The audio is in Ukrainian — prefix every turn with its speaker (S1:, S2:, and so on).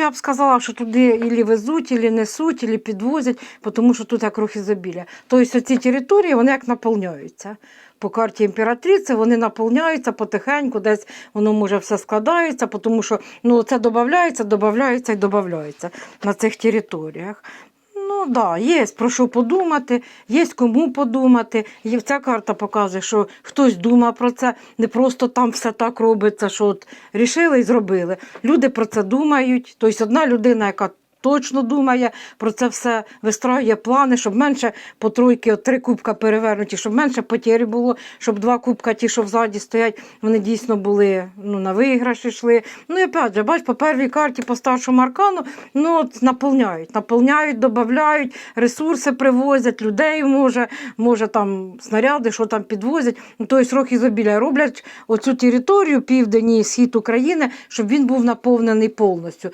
S1: я б сказала, що туди ілі везуть, ілі несуть, ілі підвозять, тому що тут як рух ізобілля. Тобто ці території вони як наповнюються. По карті імператриці вони наповняються потихеньку, десь воно може все складається, тому що ну, це додається, додається і додається на цих територіях. Ну так, да, є про що подумати, є кому подумати. І ця карта показує, що хтось думав про це, не просто там все так робиться, що от рішили і зробили. Люди про це думають. Тобто одна людина, яка точно думає про це все, вистраює плани, щоб менше по тройки, от три кубка перевернуті, щоб менше потері було, щоб два кубка, ті, що взаді стоять, вони дійсно були ну, на виграш йшли. Ну і опять же, бач, по первій карті, по старшому аркану, ну от наповняють, наповняють, додають, ресурси привозять, людей може, може там снаряди, що там підвозять. Ну, тобто рок ізобілля роблять оцю територію, південь і схід України, щоб він був наповнений повністю.